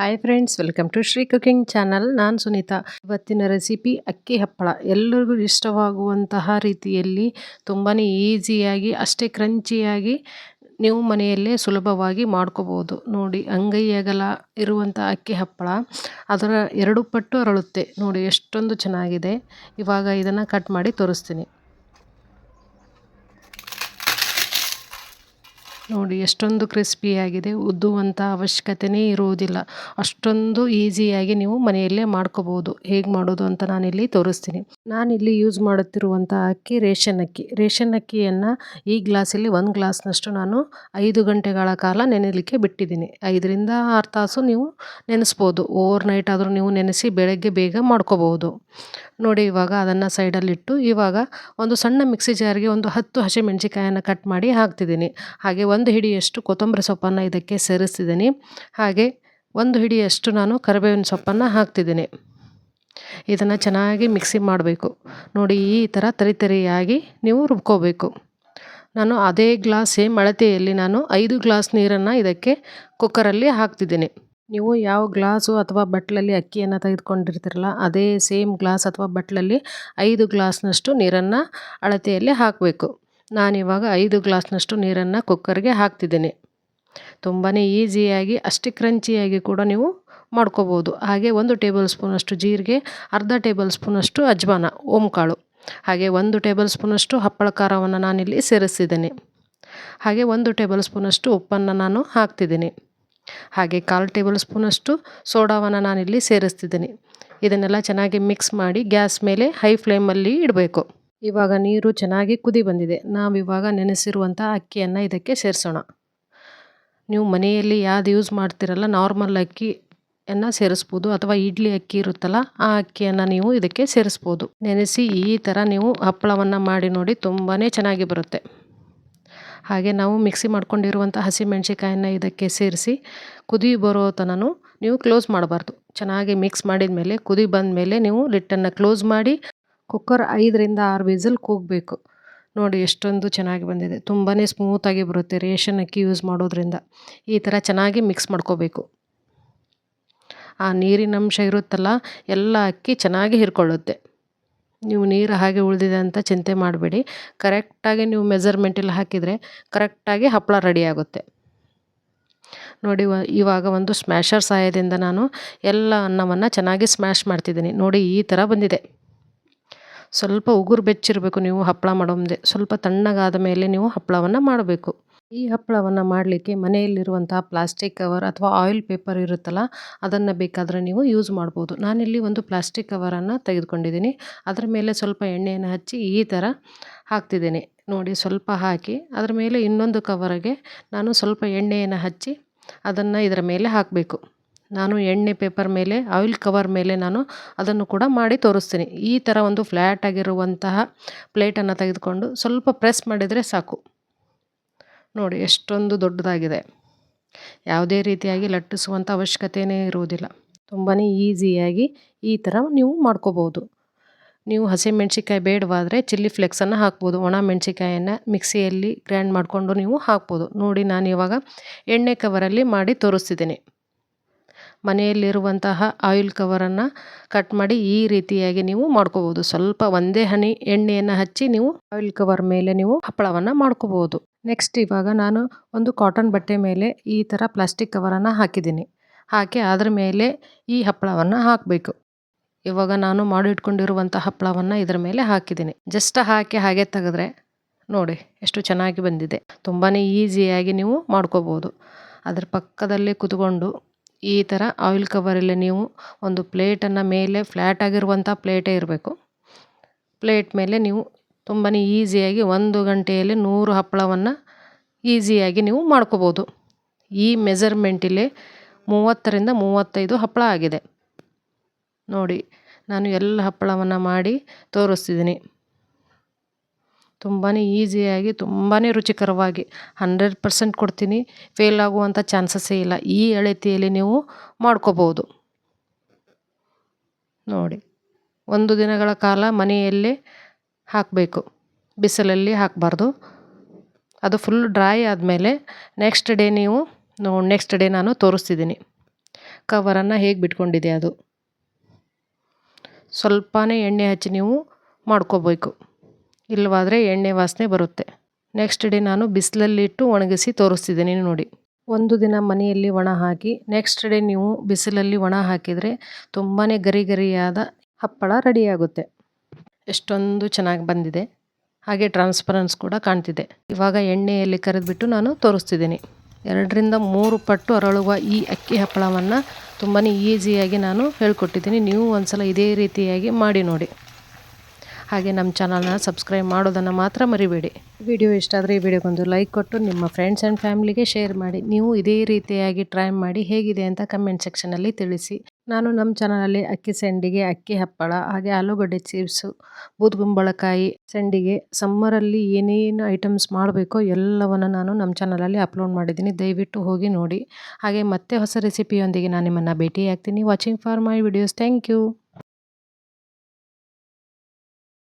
Hi friends welcome to Shri cooking channel ನಾನು ಸುನೀತಾ. ಇವತ್ತಿನ recipe ಅಕ್ಕಿ ಹಪ್ಪಳ. ಎಲ್ಲರಿಗೂ ಇಷ್ಟವಾಗುವಂತಹ ರೀತಿಯಲ್ಲಿ ತುಂಬಾ ಈಸಿಯಾಗಿ, ಅಷ್ಟೇ ಕ್ರಂಚಿಯಾಗಿ ನೀವು ಮನೆಯಲ್ಲೇ ಸುಲಭವಾಗಿ ಮಾಡ್ಕೋಬೋದು ನೋಡಿ ಅಂಗೈ ಅಗಲ ಇರುವಂಥ ಅಕ್ಕಿ ಹಪ್ಪಳ. ಅದರ ಎರಡು ಪಟ್ಟು ಅರಳುತ್ತೆ. ನೋಡಿ, ಎಷ್ಟೊಂದು ಚೆನ್ನಾಗಿದೆ. ಇವಾಗ ಇದನ್ನು ಕಟ್ ಮಾಡಿ ತೋರಿಸ್ತೀನಿ. ನೋಡಿ, ಎಷ್ಟೊಂದು ಕ್ರಿಸ್ಪಿಯಾಗಿದೆ ಉದ್ದುವಂಥ ಅವಶ್ಯಕತೆಯೇ ಇರುವುದಿಲ್ಲ. ಅಷ್ಟೊಂದು ಈಸಿಯಾಗಿ ನೀವು ಮನೆಯಲ್ಲೇ ಮಾಡ್ಕೋಬೋದು ಹೇಗೆ ಮಾಡೋದು ಅಂತ ನಾನಿಲ್ಲಿ ತೋರಿಸ್ತೀನಿ. ನಾನಿಲ್ಲಿ ಯೂಸ್ ಮಾಡುತ್ತಿರುವಂಥ ಅಕ್ಕಿ, ರೇಷನ್ ಅಕ್ಕಿ. ರೇಷನ್ ಅಕ್ಕಿಯನ್ನು ಈ ಗ್ಲಾಸಲ್ಲಿ ಒಂದು ಗ್ಲಾಸ್ನಷ್ಟು ನಾನು ಐದು ಗಂಟೆಗಳ ಕಾಲ ನೆನೆಯಲಿಕ್ಕೆ ಬಿಟ್ಟಿದ್ದೀನಿ. ಐದರಿಂದ ಆರು ತಾಸು ನೀವು ನೆನೆಸ್ಬೋದು. ಓವರ್ ನೈಟ್ ಆದರೂ ನೀವು ನೆನೆಸಿ ಬೆಳಗ್ಗೆ ಬೇಗ ಮಾಡ್ಕೋಬೋದು ನೋಡಿ, ಇವಾಗ ಅದನ್ನು ಸೈಡಲ್ಲಿಟ್ಟು ಇವಾಗ ಒಂದು ಸಣ್ಣ ಮಿಕ್ಸಿ ಜಾರಿಗೆ ಒಂದು ಹತ್ತು ಹಸಿಮೆಣಸಿಕಾಯನ್ನು ಕಟ್ ಮಾಡಿ ಹಾಕ್ತಿದ್ದೀನಿ. ಹಾಗೆ ಒಂದು ಹಿಡಿಯಷ್ಟು ಕೊತ್ತಂಬರಿ ಸೊಪ್ಪನ್ನು ಇದಕ್ಕೆ ಸೇರಿಸ್ತಿದ್ದೀನಿ. ಹಾಗೆ ಒಂದು ಹಿಡಿಯಷ್ಟು ನಾನು ಕರಿಬೇವಿನ ಸೊಪ್ಪನ್ನು ಹಾಕ್ತಿದ್ದೀನಿ. ಇದನ್ನು ಚೆನ್ನಾಗಿ ಮಿಕ್ಸಿ ಮಾಡಬೇಕು. ನೋಡಿ, ಈ ಥರ ತರಿ ತರಿಯಾಗಿ ನೀವು ರುಬ್ಕೋಬೇಕು. ನಾನು ಅದೇ ಗ್ಲಾಸ್, ಸೇಮ್ ಅಳತೆಯಲ್ಲಿ ನಾನು ಐದು ಗ್ಲಾಸ್ ನೀರನ್ನು ಇದಕ್ಕೆ ಕುಕ್ಕರಲ್ಲಿ ಹಾಕ್ತಿದ್ದೀನಿ. ನೀವು ಯಾವ ಗ್ಲಾಸು ಅಥವಾ ಬಟ್ಲಲ್ಲಿ ಅಕ್ಕಿಯನ್ನು ತೆಗೆದುಕೊಂಡಿರ್ತೀರಲ್ಲ, ಅದೇ ಸೇಮ್ ಗ್ಲಾಸ್ ಅಥವಾ ಬಟ್ಲಲ್ಲಿ ಐದು ಗ್ಲಾಸ್ನಷ್ಟು ನೀರನ್ನು ಅಳತೆಯಲ್ಲಿ ಹಾಕಬೇಕು. ನಾನಿವಾಗ ಐದು ಗ್ಲಾಸ್ನಷ್ಟು ನೀರನ್ನು ಕುಕ್ಕರ್ಗೆ ಹಾಕ್ತಿದ್ದೀನಿ. ತುಂಬಾ ಈಸಿಯಾಗಿ, ಅಷ್ಟೇ ಕ್ರಂಚಿಯಾಗಿ ಕೂಡ ನೀವು ಮಾಡ್ಕೋಬೋದು. ಹಾಗೆ ಒಂದು ಟೇಬಲ್ ಸ್ಪೂನಷ್ಟು ಜೀರಿಗೆ, ಅರ್ಧ ಟೇಬಲ್ ಸ್ಪೂನಷ್ಟು ಅಜ್ವಾನ, ಓಂಕಾಳು, ಹಾಗೆ ಒಂದು ಟೇಬಲ್ ಸ್ಪೂನಷ್ಟು ಹಪ್ಪಳ ಖಾರವನ್ನು ನಾನಿಲ್ಲಿ ಸೇರಿಸಿದ್ದೇನೆ. ಹಾಗೆ ಒಂದು ಟೇಬಲ್ ಸ್ಪೂನಷ್ಟು ಉಪ್ಪನ್ನು ನಾನು ಹಾಕ್ತಿದ್ದೀನಿ. ಹಾಗೆ ಕಾಲು ಟೇಬಲ್ ಸ್ಪೂನಷ್ಟು ಸೋಡಾವನ್ನು ನಾನಿಲ್ಲಿ ಸೇರಿಸ್ತಿದ್ದೀನಿ. ಇದನ್ನೆಲ್ಲ ಚೆನ್ನಾಗಿ ಮಿಕ್ಸ್ ಮಾಡಿ ಗ್ಯಾಸ್ ಮೇಲೆ ಹೈ ಫ್ಲೇಮಲ್ಲಿ ಇಡಬೇಕು. ಇವಾಗ ನೀರು ಚೆನ್ನಾಗಿ ಕುದಿ ಬಂದಿದೆ. ನಾವಿವಾಗ ನೆನೆಸಿರುವಂಥ ಅಕ್ಕಿಯನ್ನು ಇದಕ್ಕೆ ಸೇರಿಸೋಣ. ನೀವು ಮನೆಯಲ್ಲಿ ಯಾವ್ದು ಯೂಸ್ ಮಾಡ್ತಿರಲ್ಲ ನಾರ್ಮಲ್ ಅಕ್ಕಿಯನ್ನು ಸೇರಿಸ್ಬೋದು ಅಥವಾ ಇಡ್ಲಿ ಅಕ್ಕಿ ಇರುತ್ತಲ್ಲ, ಆ ಅಕ್ಕಿಯನ್ನು ನೀವು ಇದಕ್ಕೆ ಸೇರಿಸ್ಬೋದು. ನೆನೆಸಿ ಈ ಥರ ನೀವು ಹಪ್ಪಳವನ್ನು ಮಾಡಿ ನೋಡಿ ತುಂಬಾ ಚೆನ್ನಾಗಿ ಬರುತ್ತೆ. ಹಾಗೆ ನಾವು ಮಿಕ್ಸಿ ಮಾಡ್ಕೊಂಡಿರುವಂಥ ಹಸಿಮೆಣ್ಸಿಕಾಯನ್ನು ಇದಕ್ಕೆ ಸೇರಿಸಿ, ಕುದಿ ಬರೋ ತನೂ ನೀವು ಕ್ಲೋಸ್ ಮಾಡಬಾರ್ದು. ಚೆನ್ನಾಗಿ ಮಿಕ್ಸ್ ಮಾಡಿದ ಮೇಲೆ ಕುದಿ ಬಂದ ಮೇಲೆ ನೀವು ಲಿಟ್ಟನ್ನು ಕ್ಲೋಸ್ ಮಾಡಿ ಕುಕ್ಕರ್ ಐದರಿಂದ ಆರು ವಿಸಲ್ ಕೂಗಬೇಕು. ನೋಡಿ ಎಷ್ಟೊಂದು ಚೆನ್ನಾಗಿ ಬಂದಿದೆ. ತುಂಬಾ ಸ್ಮೂತಾಗಿ ಬರುತ್ತೆ ರೇಷನ್ ಅಕ್ಕಿ ಯೂಸ್ ಮಾಡೋದ್ರಿಂದ. ಈ ಥರ ಚೆನ್ನಾಗಿ ಮಿಕ್ಸ್ ಮಾಡ್ಕೋಬೇಕು. ಆ ನೀರಿನ ಅಂಶ ಇರುತ್ತಲ್ಲ, ಎಲ್ಲ ಅಕ್ಕಿ ಚೆನ್ನಾಗಿ ಹಿರ್ಕೊಳ್ಳುತ್ತೆ. ನೀವು ನೀರು ಹಾಗೆ ಉಳಿದಿದೆ ಅಂತ ಚಿಂತೆ ಮಾಡಬೇಡಿ. ಕರೆಕ್ಟಾಗಿ ನೀವು ಮೆಜರ್ಮೆಂಟಲ್ಲಿ ಹಾಕಿದರೆ ಕರೆಕ್ಟಾಗಿ ಹಪ್ಪಳ ರೆಡಿ ಆಗುತ್ತೆ. ನೋಡಿ ಇವಾಗ ಒಂದು ಸ್ಮ್ಯಾಶರ್ ಸಹಾಯದಿಂದ ನಾನು ಎಲ್ಲ ಅನ್ನವನ್ನು ಚೆನ್ನಾಗಿ ಸ್ಮ್ಯಾಶ್ ಮಾಡ್ತಿದ್ದೀನಿ. ನೋಡಿ ಈ ಥರ ಬಂದಿದೆ. ಸ್ವಲ್ಪ ಉಗುರು ಬೆಚ್ಚಿರಬೇಕು ನೀವು ಹಪ್ಪಳ ಮಾಡೋ ಸ್ವಲ್ಪ ತಣ್ಣಗಾದ ಮೇಲೆ ನೀವು ಹಪ್ಪಳವನ್ನು ಮಾಡಬೇಕು. ಈ ಹಪ್ಪಳವನ್ನು ಮಾಡಲಿಕ್ಕೆ ಮನೆಯಲ್ಲಿರುವಂತಹ ಪ್ಲಾಸ್ಟಿಕ್ ಕವರ್ ಅಥವಾ ಆಯಿಲ್ ಪೇಪರ್ ಇರುತ್ತಲ್ಲ, ಅದನ್ನು ಬೇಕಾದರೆ ನೀವು ಯೂಸ್ ಮಾಡ್ಬೋದು. ನಾನಿಲ್ಲಿ ಒಂದು ಪ್ಲಾಸ್ಟಿಕ್ ಕವರನ್ನು ತೆಗೆದುಕೊಂಡಿದ್ದೀನಿ. ಅದರ ಮೇಲೆ ಸ್ವಲ್ಪ ಎಣ್ಣೆಯನ್ನು ಹಚ್ಚಿ ಈ ಥರ ಹಾಕ್ತಿದ್ದೀನಿ. ನೋಡಿ, ಸ್ವಲ್ಪ ಹಾಕಿ ಅದರ ಮೇಲೆ ಇನ್ನೊಂದು ಕವರಿಗೆ ನಾನು ಸ್ವಲ್ಪ ಎಣ್ಣೆಯನ್ನು ಹಚ್ಚಿ ಅದನ್ನು ಇದರ ಮೇಲೆ ಹಾಕಬೇಕು. ನಾನು ಎಣ್ಣೆ ಪೇಪರ್ ಮೇಲೆ, ಆಯಿಲ್ ಕವರ್ ಮೇಲೆ ನಾನು ಅದನ್ನು ಕೂಡ ಮಾಡಿ ತೋರಿಸ್ತೀನಿ. ಈ ಥರ ಒಂದು ಫ್ಲ್ಯಾಟ್ ಆಗಿರುವಂತಹ ಪ್ಲೇಟನ್ನು ತೆಗೆದುಕೊಂಡು ಸ್ವಲ್ಪ ಪ್ರೆಸ್ ಮಾಡಿದರೆ ಸಾಕು. ನೋಡಿ, ಎಷ್ಟೊಂದು ದೊಡ್ಡದಾಗಿದೆ. ಯಾವುದೇ ರೀತಿಯಾಗಿ ಲಟ್ಟಿಸುವಂಥ ಅವಶ್ಯಕತೆಯೇ ಇರುವುದಿಲ್ಲ. ತುಂಬಾ ಈಸಿಯಾಗಿ ಈ ಥರ ನೀವು ಮಾಡ್ಕೋಬೋದು. ನೀವು ಹಸಿಮೆಣ್ಸಿಕಾಯಿ ಬೇಡವಾದರೆ ಚಿಲ್ಲಿ ಫ್ಲೆಕ್ಸನ್ನು ಹಾಕ್ಬೋದು. ಒಣ ಮೆಣಸಿಕಾಯನ್ನು ಮಿಕ್ಸಿಯಲ್ಲಿ ಗ್ರೈಂಡ್ ಮಾಡಿಕೊಂಡು ನೀವು ಹಾಕ್ಬೋದು. ನೋಡಿ, ನಾನು ಇವಾಗ ಎಣ್ಣೆ ಕವರಲ್ಲಿ ಮಾಡಿ ತೋರಿಸ್ತಿದ್ದೀನಿ. ಮನೆಯಲ್ಲಿರುವಂತಹ ಆಯಿಲ್ ಕವರನ್ನು ಕಟ್ ಮಾಡಿ ಈ ರೀತಿಯಾಗಿ ನೀವು ಮಾಡ್ಕೋಬೋದು. ಸ್ವಲ್ಪ ಒಂದೇ ಹನಿ ಎಣ್ಣೆಯನ್ನು ಹಚ್ಚಿ ನೀವು ಆಯಿಲ್ ಕವರ್ ಮೇಲೆ ನೀವು ಹಪ್ಪಳವನ್ನು ಮಾಡ್ಕೋಬೋದು. ನೆಕ್ಸ್ಟ್ ಇವಾಗ ನಾನು ಒಂದು ಕಾಟನ್ ಬಟ್ಟೆ ಮೇಲೆ ಈ ಥರ ಪ್ಲಾಸ್ಟಿಕ್ ಕವರನ್ನು ಹಾಕಿದ್ದೀನಿ. ಹಾಕಿ ಅದರ ಮೇಲೆ ಈ ಹಪ್ಪಳವನ್ನು ಹಾಕಬೇಕು. ಇವಾಗ ನಾನು ಮಾಡಿಟ್ಕೊಂಡಿರುವಂಥ ಹಪ್ಪಳವನ್ನು ಇದರ ಮೇಲೆ ಹಾಕಿದ್ದೀನಿ. ಜಸ್ಟ್ ಹಾಕಿ ಹಾಗೆ ತೆಗೆದ್ರೆ ನೋಡಿ ಎಷ್ಟು ಚೆನ್ನಾಗಿ ಬಂದಿದೆ. ತುಂಬಾ ಈಸಿಯಾಗಿ ನೀವು ಮಾಡ್ಕೋಬೋದು. ಅದರ ಪಕ್ಕದಲ್ಲೇ ಕುತ್ಕೊಂಡು ಈ ಥರ ಆಯಿಲ್ ಕವರಲ್ಲಿ ನೀವು ಒಂದು ಪ್ಲೇಟನ್ನು ಮೇಲೆ ಫ್ಲ್ಯಾಟ್ ಆಗಿರುವಂಥ ಪ್ಲೇಟೇ ಇರಬೇಕು. ಪ್ಲೇಟ್ ಮೇಲೆ ನೀವು ತುಂಬಾ ಈಸಿಯಾಗಿ ಒಂದು ಗಂಟೆಯಲ್ಲಿ ನೂರು ಹಪ್ಪಳವನ್ನು ಈಸಿಯಾಗಿ ನೀವು ಮಾಡ್ಕೋಬೋದು. ಈ ಮೆಜರ್ಮೆಂಟಿಲೆ ಮೂವತ್ತರಿಂದ ಮೂವತ್ತೈದು ಹಪ್ಪಳ ಆಗಿದೆ. ನೋಡಿ, ನಾನು ಎಲ್ಲ ಹಪ್ಪಳವನ್ನು ಮಾಡಿ ತೋರಿಸ್ತಿದ್ದೀನಿ. ತುಂಬಾ ಈಸಿಯಾಗಿ ತುಂಬಾ ರುಚಿಕರವಾಗಿ ಹಂಡ್ರೆಡ್ ಪರ್ಸೆಂಟ್ ಕೊಡ್ತೀನಿ. ಫೇಲ್ ಆಗುವಂಥ ಚಾನ್ಸಸ್ಸೇ ಇಲ್ಲ. ಈ ಅಳತೆಯಲ್ಲಿ ನೀವು ಮಾಡ್ಕೋಬೋದು ನೋಡಿ, ಒಂದು ದಿನಗಳ ಕಾಲ ಮನೆಯಲ್ಲೇ ಹಾಕಬೇಕು. ಬಿಸಿಲಲ್ಲಿ ಹಾಕಬಾರ್ದು. ಅದು ಫುಲ್ ಡ್ರೈ ಆದಮೇಲೆ ನೆಕ್ಸ್ಟ್ ಡೇ ನೀವು ನೆಕ್ಸ್ಟ್ ಡೇ ನಾನು ತೋರಿಸ್ತಿದ್ದೀನಿ. ಕವರನ್ನು ಹೇಗೆ ಬಿಟ್ಕೊಂಡಿದೆ ಅದು? ಸ್ವಲ್ಪನೇ ಎಣ್ಣೆ ಹಚ್ಚಿ ನೀವು ಮಾಡ್ಕೋಬೇಕು. ಇಲ್ಲವಾದರೆ ಎಣ್ಣೆ ವಾಸನೆ ಬರುತ್ತೆ. ನೆಕ್ಸ್ಟ್ ಡೇ ನಾನು ಬಿಸಿಲಲ್ಲಿಟ್ಟು ಒಣಗಿಸಿ ತೋರಿಸ್ತಿದ್ದೀನಿ ನೋಡಿ. ಒಂದು ದಿನ ಮನೆಯಲ್ಲಿ ಒಣ ಹಾಕಿ ನೆಕ್ಸ್ಟ್ ಡೇ ನೀವು ಬಿಸಿಲಲ್ಲಿ ಒಣ ಹಾಕಿದರೆ ತುಂಬಾ ಗರಿ ಗರಿಯಾದ ಹಪ್ಪಳ ರೆಡಿಯಾಗುತ್ತೆ. ಎಷ್ಟೊಂದು ಚೆನ್ನಾಗಿ ಬಂದಿದೆ. ಹಾಗೆ ಟ್ರಾನ್ಸ್ಪರೆನ್ಸ್ ಕೂಡ ಕಾಣ್ತಿದೆ. ಇವಾಗ ಎಣ್ಣೆಯಲ್ಲಿ ಕರೆದುಬಿಟ್ಟು ನಾನು ತೋರಿಸ್ತಿದ್ದೀನಿ. ಎರಡರಿಂದ ಮೂರು ಪಟ್ಟು ಅರಳುವ ಈ ಅಕ್ಕಿ ಹಪ್ಪಳವನ್ನು ತುಂಬಾ ಈಸಿಯಾಗಿ ನಾನು ಹೇಳ್ಕೊಟ್ಟಿದ್ದೀನಿ. ನೀವು ಒಂದ್ಸಲ ಇದೇ ರೀತಿಯಾಗಿ ಮಾಡಿ ನೋಡಿ. ಹಾಗೆ ನಮ್ಮ ಚಾನಲ್ನ ಸಬ್ಸ್ಕ್ರೈಬ್ ಮಾಡೋದನ್ನು ಮಾತ್ರ ಮರಿಬೇಡಿ. ವಿಡಿಯೋ ಇಷ್ಟ ಆದರೆ ಈ ವಿಡಿಯೋಗೊಂದು ಲೈಕ್ ಕೊಟ್ಟು ನಿಮ್ಮ ಫ್ರೆಂಡ್ಸ್ ಆ್ಯಂಡ್ ಫ್ಯಾಮಿಲಿಗೆ ಶೇರ್ ಮಾಡಿ. ನೀವು ಇದೇ ರೀತಿಯಾಗಿ ಟ್ರೈ ಮಾಡಿ ಹೇಗಿದೆ ಅಂತ ಕಮೆಂಟ್ ಸೆಕ್ಷನಲ್ಲಿ ತಿಳಿಸಿ. ನಾನು ನಮ್ಮ ಚಾನಲಲ್ಲಿ ಅಕ್ಕಿ ಸಂಡಿಗೆ, ಅಕ್ಕಿ ಹಪ್ಪಳ, ಹಾಗೆ ಆಲೂಗಡ್ಡೆ ಚಿಪ್ಸು ಬೂದುಗುಂಬಳಕಾಯಿ ಸಂಡಿಗೆ ಸಮ್ಮರಲ್ಲಿ ಏನೇನು ಐಟಮ್ಸ್ ಮಾಡಬೇಕೋ ಎಲ್ಲವನ್ನು ನಾನು ನಮ್ಮ ಚಾನಲಲ್ಲಿ ಅಪ್ಲೋಡ್ ಮಾಡಿದ್ದೀನಿ. ದಯವಿಟ್ಟು ಹೋಗಿ ನೋಡಿ. ಹಾಗೆ ಮತ್ತೆ ಹೊಸ ರೆಸಿಪಿಯೊಂದಿಗೆ ನಾನು ನಿಮ್ಮನ್ನು ಭೇಟಿಯಾಗ್ತೀನಿ. Watching for my videos thank you